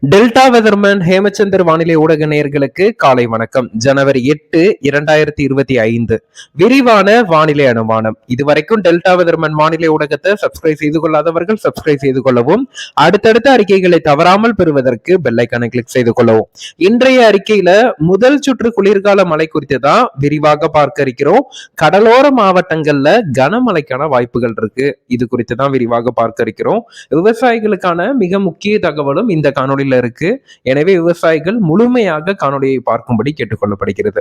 Delta weatherman Hemachandar வானிலை ஊடக நேயர்களுக்கு காலை வணக்கம். ஜனவரி எட்டு இரண்டாயிரத்தி இருபத்தி ஐந்து. விரிவான வானிலை அனுமானம். இதுவரைக்கும் டெல்டா வெதர்மேன் வானிலை ஊடகத்தை சப்ஸ்கிரைப் செய்து கொள்ளாதவர்கள் சப்ஸ்கிரைப் செய்து கொள்ளவும் அடுத்தடுத்த அறிக்கைகளை தவறாமல் பெறுவதற்கு பெல்லைக்கான கிளிக் செய்து கொள்ளவும். இன்றைய அறிக்கையில முதல் சுற்று குளிர்கால மழை குறித்து தான் விரிவாக பார்க்க இருக்கிறோம். கடலோர மாவட்டங்கள்ல கனமழைக்கான வாய்ப்புகள் இருக்கு. இது குறித்து தான் விரிவாக பார்க்க இருக்கிறோம். விவசாயிகளுக்கான மிக முக்கிய தகவலும் இந்த காணொலியில் இருக்கு. எனவே விவசாயிகள் முழுமையாக காணொலியை பார்க்கும்படி கேட்டுக்கொள்ளப்படுகிறது.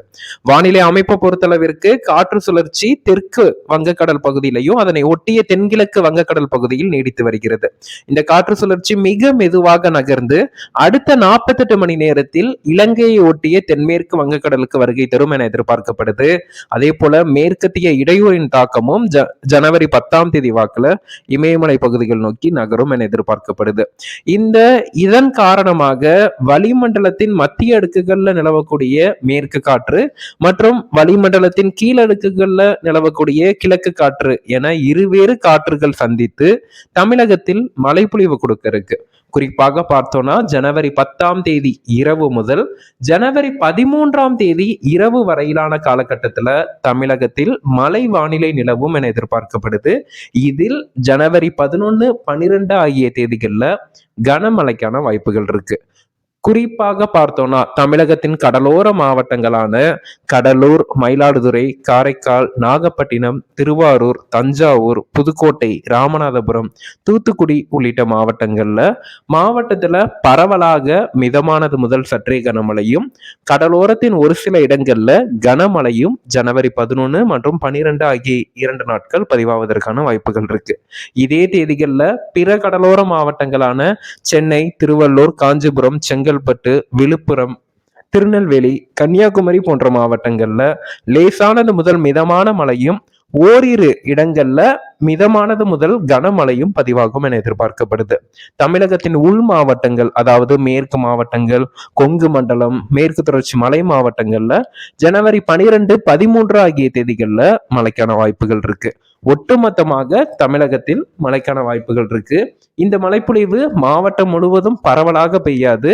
வானிலை அமைப்பை பொறுத்தளவிற்கு காற்று சுழற்சி தெற்கு வங்கக்கடல் பகுதியிலையும் அதனை ஒட்டிய தென்கிழக்கு வங்கக்கடல் பகுதியில் நீடித்து வருகிறது. இந்த காற்று சுழற்சி மிக மெதுவாக நகர்ந்து அடுத்த நாற்பத்தெட்டு மணி நேரத்தில் இலங்கையை ஒட்டிய தென்மேற்கு வங்கக்கடலுக்கு வருகை தரும் என எதிர்பார்க்கப்படுது. அதே போல மேற்கத்திய இடையூறின் தாக்கமும் ஜனவரி பத்தாம் தேதி வாக்குல இமயமலை பகுதிகள் நோக்கி நகரும் என எதிர்பார்க்கப்படுது. இந்த இதன் காரணமாக வளிமண்டலத்தின் மத்திய அடுக்குகள்ல நிலவக்கூடிய மேற்கு காற்று மற்றும் வளிமண்டலத்தின் கீழடுக்குகள்ல நிலவக்கூடிய கிழக்கு காற்று என இருவேறு காற்றுகள் சந்தித்து தமிழகத்தில் மழைப்பொழிவு கொடுக்க இருக்கு. குறிப்பாக பார்த்தோம்னா ஜனவரி பத்தாம் தேதி இரவு முதல் ஜனவரி பதிமூன்றாம் தேதி இரவு வரையிலான காலகட்டத்தில் தமிழகத்தில் மழை வானிலை நிலவும் என எதிர்பார்க்கப்படுது. இதில் ஜனவரி பதினொன்று பன்னிரெண்டு ஆகிய தேதிகளில் கனமழைக்கான வாய்ப்புகள் இருக்கு. குறிப்பாக பார்த்தோம்னா தமிழகத்தின் கடலோர மாவட்டங்களான கடலூர் மயிலாடுதுறை காரைக்கால் நாகப்பட்டினம் திருவாரூர் தஞ்சாவூர் புதுக்கோட்டை ராமநாதபுரம் தூத்துக்குடி உள்ளிட்ட மாவட்டங்கள்ல மாவட்டத்துல பரவலாக மிதமானது முதல் சற்றே கனமழையும் கடலோரத்தின் ஒரு சில இடங்கள்ல கனமழையும் ஜனவரி பதினொன்று மற்றும் பனிரெண்டு ஆகிய இரண்டு நாட்கள் பதிவாவதற்கான வாய்ப்புகள் இருக்கு. இதே தேதிகளில் பிற கடலோர மாவட்டங்களான சென்னை திருவள்ளூர் காஞ்சிபுரம் செங்கல் செங்கல்பட்டு விழுப்புரம் திருநெல்வேலி கன்னியாகுமரி போன்ற மாவட்டங்கள்ல லேசானது முதல் மிதமான மழையும் ஓரிரு இடங்கள்ல மிதமானது முதல் கனமழையும் பதிவாகும் என எதிர்பார்க்கப்படுது. தமிழகத்தின் உள் மாவட்டங்கள் அதாவது மேற்கு மாவட்டங்கள் கொங்கு மண்டலம் மேற்கு தொடர்ச்சி மலை மாவட்டங்கள்ல ஜனவரி பனிரெண்டு பதிமூன்று ஆகிய தேதிகள்ல மழைக்கான வாய்ப்புகள் இருக்கு. ஒட்டுமொத்தமாக தமிழகத்தில் மழைக்கான வாய்ப்புகள் இருக்கு. இந்த மழைப்பொழிவு மாவட்டம் முழுவதும் பரவலாக பெய்யாது.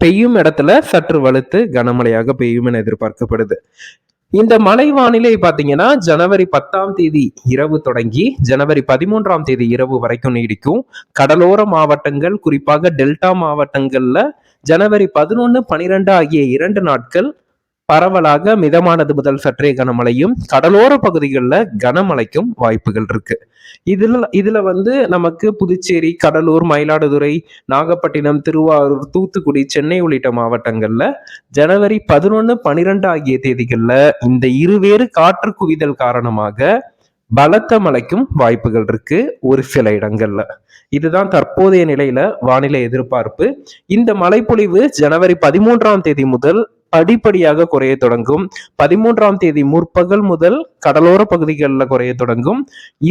பெய்யும் இடத்துல சற்று வலுத்து கனமழையாக பெய்யும் என எதிர்பார்க்கப்படுது. இந்த மழை வானிலை பார்த்தீங்கன்னா ஜனவரி பத்தாம் தேதி இரவு தொடங்கி ஜனவரி பதிமூன்றாம் தேதி இரவு வரைக்கும் நீடிக்கும். கடலோர மாவட்டங்கள் குறிப்பாக டெல்டா மாவட்டங்கள்ல ஜனவரி பதினொன்று பனிரெண்டு ஆகிய இரண்டு நாட்கள் பரவலாக மிதமானது முதல் சற்றே கனமழையும் கடலோர பகுதிகளில் கனமழைக்கும் வாய்ப்புகள் இருக்கு. இதுல இதுல வந்து நமக்கு புதுச்சேரி கடலூர் மயிலாடுதுறை நாகப்பட்டினம் திருவாரூர் தூத்துக்குடி சென்னை உள்ளிட்ட மாவட்டங்கள்ல ஜனவரி பதினொன்று பனிரெண்டு ஆகிய தேதிகளில் இந்த இருவேறு காற்று குவிதல் காரணமாக பலத்த மழைக்கும் வாய்ப்புகள் இருக்கு ஒரு சில இடங்கள்ல. இதுதான் தற்போதைய நிலையில வானிலை எதிர்பார்ப்பு. இந்த மழைப்பொழிவு ஜனவரி பதிமூன்றாம் தேதி முதல் படிப்படியாக குறைய தொடங்கும். பதிமூன்றாம் தேதி முற்பகல் முதல் கடலோர பகுதிகளில் குறைய தொடங்கும்.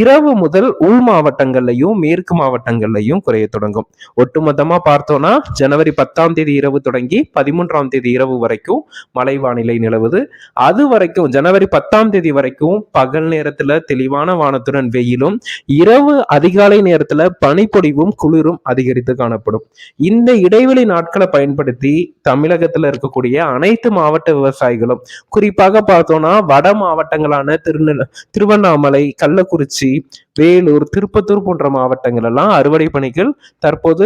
இரவு முதல் உள் மாவட்டங்கள்லையும் மேற்கு மாவட்டங்கள்லையும் குறைய தொடங்கும். ஒட்டுமொத்தமா பார்த்தோம்னா ஜனவரி பத்தாம் தேதி இரவு தொடங்கி பதிமூன்றாம் தேதி இரவு வரைக்கும் மழை வானிலை நிலவுது. அது வரைக்கும் ஜனவரி பத்தாம் தேதி வரைக்கும் பகல் நேரத்துல தெளிவான வானத்துடன் வெயிலும் இரவு அதிகாலை நேரத்துல பனிப்பொடிவும் குளிரும் அதிகரித்து காணப்படும். இந்த இடைவெளி நாட்களை பயன்படுத்தி தமிழகத்துல இருக்கக்கூடிய அனைத்து மாவட்ட விவசாயிகளும் குறிப்பாக பார்த்தோம்னா வட மாவட்டங்களான திருநெல் திருவண்ணாமலை கள்ளக்குறிச்சி வேலூர் திருப்பத்தூர் போன்ற மாவட்டங்கள் எல்லாம் அறுவடை பணிகள் தற்போது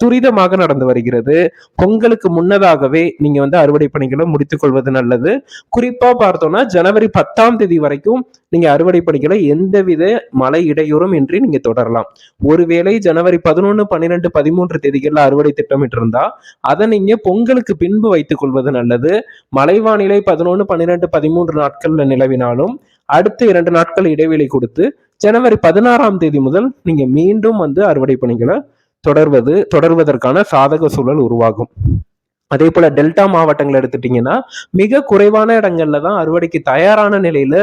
துரிதமாக நடந்து வருகிறது. பொங்கலுக்கு முன்னதாகவே நீங்க வந்து அறுவடை பணிகளை முடித்துக் கொள்வது நல்லது. குறிப்பா பார்த்தோம்னா ஜனவரி பத்தாம் தேதி வரைக்கும் நீங்க அறுவடை பணிகளை எந்தவித மழை இடையூறும் இன்றி நீங்க தொடரலாம். ஒருவேளை ஜனவரி பதினொன்று பன்னிரெண்டு பதிமூன்று தேதிகளில் அறுவடை திட்டமிட்டிருந்தா அதை நீங்க பொங்கலுக்கு பின்பு வைத்துக் கொள்வது நல்லது. மலைவானிலை பதினொன்று பன்னிரெண்டு பதிமூன்று நாட்கள்ல நிலவினாலும் அடுத்த இரண்டு நாட்கள் இடைவெளி கொடுத்து ஜனவரி பதினாறாம் தேதி முதல் நீங்க மீண்டும் வந்து அறுவடை பணிகளை தொடர்வது தொடர்வதற்கான சாதக சூழல் உருவாகும். அதே போல டெல்டா மாவட்டங்கள் எடுத்துட்டீங்கன்னா மிக குறைவான இடங்கள்ல தான் அறுவடைக்கு தயாரான நிலையில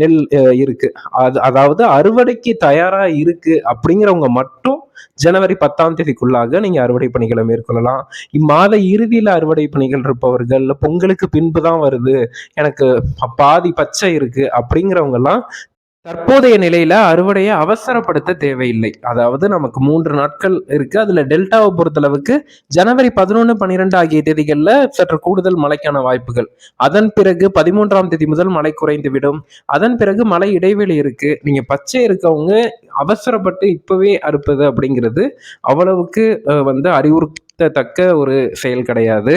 நெல் இருக்கு. அது அதாவது அறுவடைக்கு தயாரா இருக்கு அப்படிங்கிறவங்க மட்டும் ஜனவரி பத்தாம் தேதிக்குள்ளாக நீங்க அறுவடை பணிகளை மேற்கொள்ளலாம். இம்மாத இறுதியில அறுவடை பணிகள் இருப்பவர்கள் பொங்கலுக்கு பின்பு தான் வருது எனக்கு பாதி பச்சை இருக்கு அப்படிங்கிறவங்க எல்லாம் தற்போதைய நிலையில அறுவடையை அவசரப்படுத்த தேவையில்லை. அதாவது நமக்கு மூன்று நாட்கள் இருக்கு. அதுல டெல்டாவை பொறுத்தளவுக்கு ஜனவரி பதினொன்று பன்னிரெண்டு ஆகிய தேதிகளில் சற்று கூடுதல் மழைக்கான வாய்ப்புகள். அதன் பிறகு பதிமூன்றாம் தேதி முதல் மழை குறைந்துவிடும். அதன் பிறகு மழை இடைவெளி இருக்கு. நீங்க பச்சை இருக்கவங்க அவசரப்பட்டு இப்பவே அறுப்பது அப்படிங்கிறது அவ்வளவுக்கு வந்து அறிவுறுத்தத்தக்க ஒரு செயல் கிடையாது.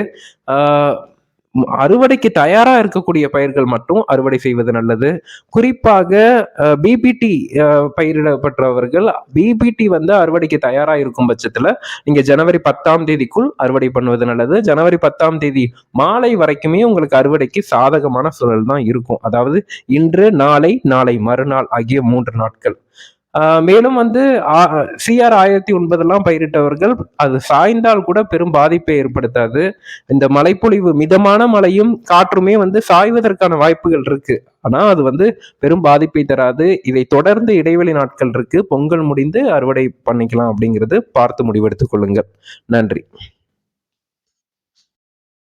அறுவடைக்கு தயாரா இருக்கக்கூடிய பயிர்கள் மட்டும் அறுவடை செய்வது நல்லது. குறிப்பாக பிபிடி பயிரிடப்பட்டவர்கள் பிபிடி வந்து அறுவடைக்கு தயாரா இருக்கும் பட்சத்துல நீங்க ஜனவரி பத்தாம் தேதிக்குள் அறுவடை பண்ணுவது நல்லது. ஜனவரி பத்தாம் தேதி மாலை வரைக்குமே உங்களுக்கு அறுவடைக்கு சாதகமான சூழல் தான் இருக்கும். அதாவது இன்று நாளை நாளை மறுநாள் ஆகிய மூன்று நாட்கள். மேலும் வந்து சிஆர் ஆயிரத்தி ஒன்பதெல்லாம் பயிரிட்டவர்கள் அது சாய்ந்தால் கூட பெரும் பாதிப்பை ஏற்படுத்தாது. இந்த மழைப்பொழிவு மிதமான மழையும் காற்றுமே வந்து சாய்வதற்கான வாய்ப்புகள் இருக்கு. ஆனா அது வந்து பெரும் பாதிப்பை தராது. இதை தொடர்ந்து இடைவெளி நாட்கள் இருக்கு. பொங்கல் முடிந்து அறுவடை பண்ணிக்கலாம் அப்படிங்கிறது பார்த்து முடிவெடுத்துக் கொள்ளுங்கள். நன்றி.